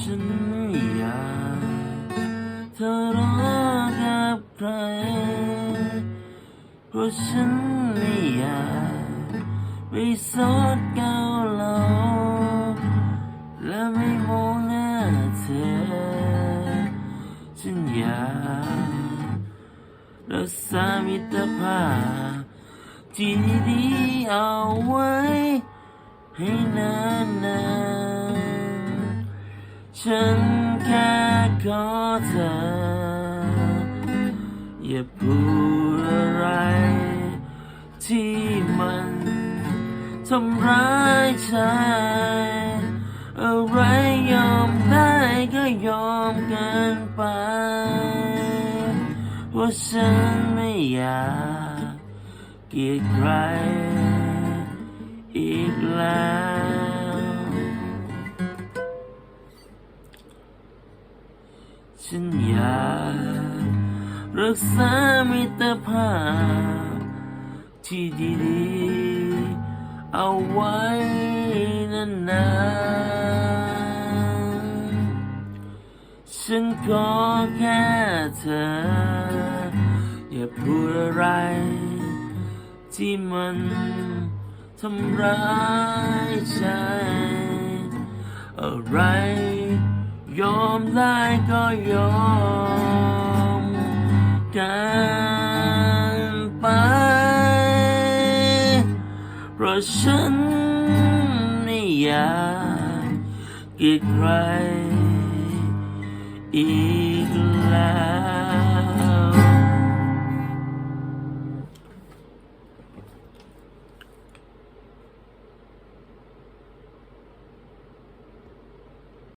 ฉันไม่อยากทะเลาะกับใคร เพราะฉันไม่อยากไปสอดเกาเหลาและไม่มองหน้าเธอ ฉันอยากรักษามิตรภาพที่ดีเอาไว้ ให้นานๆ ฉันแค่ขอเธอ อย่าพูดอะไร ที่มันทำร้ายใจอะไรยอมได้ก็ยอมกันไปเพราะฉันไม่อยากเกลียดใครอีกแล้ว ฉันอยากรักษามิตรภาพที่ดีๆเอาไว้นานๆฉันขอแค่เธอ อย่าพูดอะไร ที่มันทำร้ายใจอะไร ยอมได้ก็ยอมกันไป เพราะฉันไม่อยากเกลียดใครอีก